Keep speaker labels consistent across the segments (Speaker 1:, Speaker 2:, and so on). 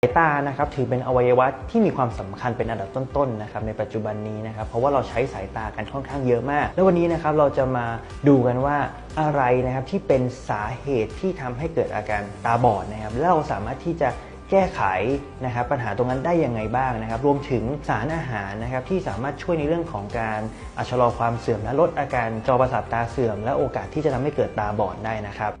Speaker 1: สายตานะครับถือเป็นอวัยวะที่มีความสำคัญเป็นอันดับต้นๆนะครับในปัจจุบันนี้นะครับเพราะว่าเราใช้สายตากันค่อนข้างเยอะมาก แล้ววันนี้นะครับเราจะมาดูกันว่าอะไรนะครับที่เป็นสาเหตุที่ทำให้เกิดอาการตาบอดนะครับแล้วเราสามารถที่จะแก้ไขนะครับปัญหาตรงนั้นได้ยังไงบ้างนะครับ รวมถึงสารอาหารนะครับที่สามารถช่วยในเรื่องของการอะชะลอความเสื่อมและลดอาการจอประสาทตาเสื่อม และโอกาสที่จะทำให้เกิดตาบอดได้นะครับ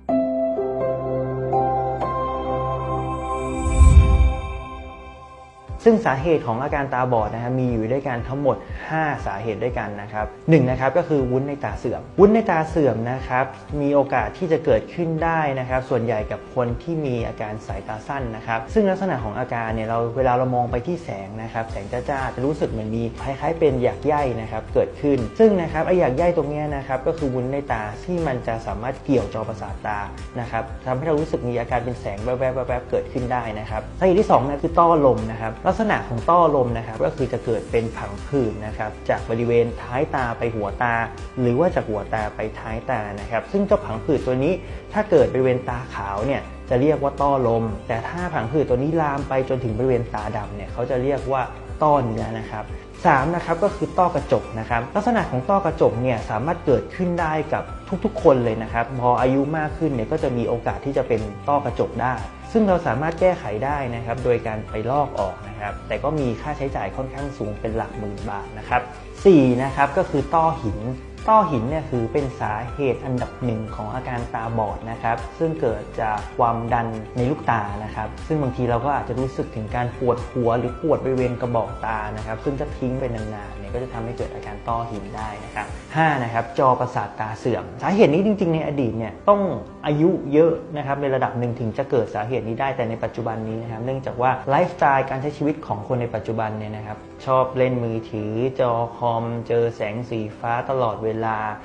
Speaker 1: ซึ่งสาเหตุของอาการตาบอดนะครับมีอยู่ด้วยกันทั้งหมด 5 สาเหตุด้วยกันนะครับหนึ่งนะครับก็คือวุ้นในตาเสื่อม วุ้นในตาเสื่อมนะครับมีโอกาสที่จะเกิดขึ้นได้นะครับ ส่วนใหญ่กับคนที่มีอาการสายตาสั้นนะครับซึ่งลักษณะของอาการเนี่ยเราเวลาเรามองไปที่แสงนะครับแสงจ้าๆจะรู้สึกเหมือนมีคล้ายๆ เป็นหยากใยนะครับเกิดขึ้น ซึ่งนะครับไอหยากใยตรงนี้นะครับก็คือวุ้นในตาที่มันจะสามารถเกี่ยวจอประสาทตานะครับทำให้เรารู้สึกมีอาการเป็นแสงแวบๆเกิดขึ้นได้นะครับสาเหตุที่สองนะคือต้อลมนะครับลักษณะของต้อลมนะครับก็คือจะเกิดเป็นผังผืดนะครับจากบริเวณท้ายตาไปหัวตา หรือว่าจากหัวตาไปท้ายตานะครับ ซึ่งเจ้าผังผืดตัวนี้ถ้าเกิดบริเวณตาขาวเนี่ยจะเรียกว่าต้อลม แต่ถ้าผังผืดตัวนี้ลามไปจนถึงบริเวณตาดำเนี่ยเขาจะเรียกว่าต้อเนื้อนะครับสามนะครับก็คือต้อกระจกนะครับลักษณะของต้อกระจกเนี่ยสามารถเกิดขึ้นได้กับทุกๆ คนเลยนะครับพออายุมากขึ้นเนี่ยก็จะมีโอกาสที่จะเป็นต้อกระจกได้ ซึ่งเราสามารถแก้ไขได้นะครับ โดยการไปลอกออกนะครับ แต่ก็มีค่าใช้จ่ายค่อนข้างสูงเป็นหลักหมื่นบาทนะครับ4นะครับก็คือต้อหิน ต้อหินเนี่ยคือเป็นสาเหตุอันดับหนึ่งของอาการตาบอดนะครับ ซึ่งเกิดจากความดันในลูกตานะครับ ซึ่งบางทีเราก็อาจจะรู้สึกถึงการปวดหัวหรือปวดบริเวณกระบอกตานะครับ ซึ่งถ้าทิ้งไปนานๆเนี่ยก็จะทำให้เกิดอาการต้อหินได้นะครับ5นะครับจอประสาทตาเสื่อม สาเหตุนี้จริง ๆ ในอดีตเนี่ยต้องอายุเยอะนะครับในระดับหนึ่งถึงจะเกิดสาเหตุนี้ได้แต่ในปัจจุบันนี้นะครับ เนื่องจากว่าไลฟ์สไตล์การใช้ชีวิตของคนในปัจจุบันเนี่ยนะครับชอบเล่นมือถือจอคอมเจอแสงสีฟ้าตลอดเวลา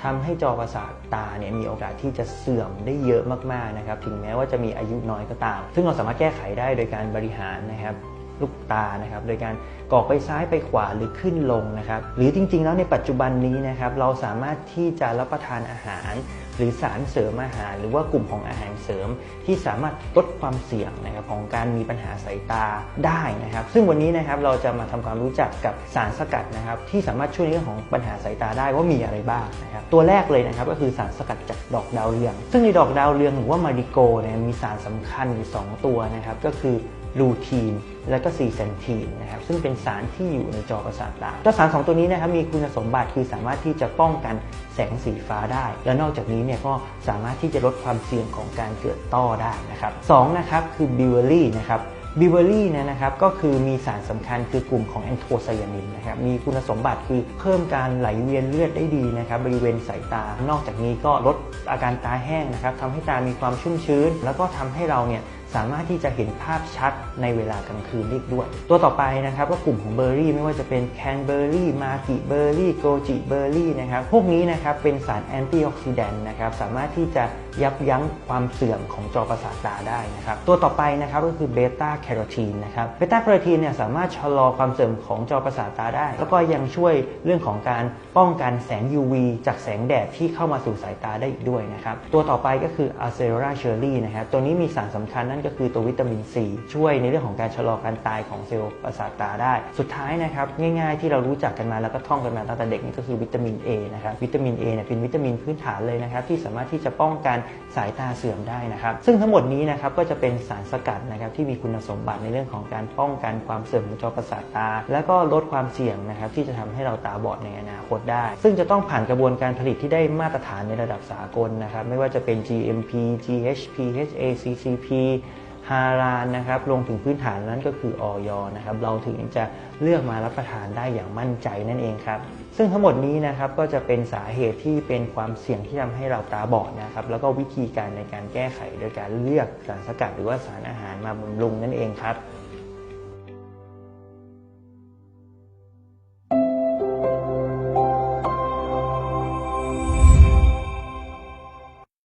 Speaker 1: ทำให้จอประสาทตาเนี่ยมีโอกาสที่จะเสื่อมได้เยอะมากๆนะครับถึงแม้ว่าจะมีอายุน้อยก็ตาม ซึ่งเราสามารถแก้ไขได้โดยการบริหารนะครับ ลูกตานะครับโดยการกรอกไปซ้ายไปขวาหรือขึ้นลงนะครับหรือจริงๆ แล้วในปัจจุบันนี้นะครับเราสามารถที่จะรับประทานอาหาร หรือสารเสริมอาหาร หรือว่ากลุ่มของอาหารเสริม ที่สามารถลดความเสี่ยงนะครับของการมีปัญหาสายตาได้นะครับ ซึ่งวันนี้นะครับเราจะมาทำความรู้จักกับสารสกัดนะครับที่สามารถช่วยในเรื่องของปัญหาสายตาได้ว่ามีอะไรบ้างนะครับตัวแรกเลยนะครับก็คือสารสกัดจากดอกดาวเรือง ซึ่งในดอกดาวเรืองหรือว่ามาริโกเนี่ยมีสารสำคัญอยู่สองตัวนะครับก็คือ ลูทีน และก็ซีเซนทีนนะครับซึ่งเป็นสารที่อยู่ในจอประสาทตาเจ้าสารสองตัวนี้นะครับมีคุณสมบัติคือสามารถที่จะป้องกันแสงสีฟ้าได้ และนอกจากนี้เนี่ยก็สามารถที่จะลดความเสี่ยงของการเกิดต้อได้นะครับสองนะครับคือบิวเวอรี่นะครับบิวเวอรี่เนี่ยนะครับก็คือมีสารสำคัญคือกลุ่มของแอนโทไซยานินนะครับมีคุณสมบัติคือเพิ่มการไหลเวียนเลือดได้ดีนะครับบริเวณสายตา นอกจากนี้ก็ลดอาการตาแห้งนะครับทำให้ตามีความชุ่มชื้น แล้วก็ทำให้เราเนี่ย สามารถที่จะเห็นภาพชัดในเวลากลางคืนได้อีกด้วย ตัวต่อไปนะครับก็กลุ่มของเบอร์รี่ไม่ว่าจะเป็นแคนเบอร์รี่มากิเบอร์รี่โกจิเบอร์รี่นะครับพวกนี้นะครับเป็นสารแอนตี้ออกซิแดนต์นะครับสามารถที่จะยับยั้งความเสื่อมของจอประสาทตาได้นะครับตัวต่อไปนะครับก็คือเบต้าแคโรทีนนะครับเบต้าแคโรทีนเนี่ยสามารถชะลอความเสื่อมของจอประสาทตาได้ แล้วก็ยังช่วยเรื่องของการป้องกันแสง UV จากแสงแดดที่เข้ามาสู่สายตาได้อีกด้วยนะครับตัวต่อไปก็คืออะเซโรราเชอร์รี่นะครับตัวนี้มีสารสำคัญนั่นก็คือตัววิตามินซีช่วยในเรื่องของการชะลอการตายของเซลล์ประสาทตาได้ สุดท้ายนะครับง่ายๆที่เรารู้จักกันมาแล้วก็ท่องกันมาตั้งแต่เด็กนี่ก็คือวิตามิน A นะครับวิตามิน A เนี่ยเป็นวิตามินพื้นฐานเลยนะครับที่สามารถที่จะป้องกันสายตาเสื่อมได้นะครับซึ่งทั้งหมดนี้นะครับก็จะเป็นสารสกัดนะครับที่มีคุณสมบัติในเรื่องของการป้องกันความเสื่อมของจอประสาทตา แล้วก็ลดความเสี่ยงนะครับที่จะทำให้เราตาบอดในอนาคตได้ ซึ่งจะต้องผ่านกระบวนการผลิตที่ได้มาตรฐานในระดับสากลนะครับไม่ว่าจะเป็น GMP GHP HACCP ฮารานนะครับลงถึงพื้นฐานนั้นก็คือออยนะครับเราถึงจะเลือกมารับประทานได้อย่างมั่นใจนั่นเองครับซึ่งทั้งหมดนี้นะครับก็จะเป็นสาเหตุที่เป็นความเสี่ยงที่ทำให้เราตาบอดนะครับแล้วก็วิธีการในการแก้ไขโดยการเลือกสารสกัดหรือว่าสารอาหารมาบำรุงนั่นเองครับ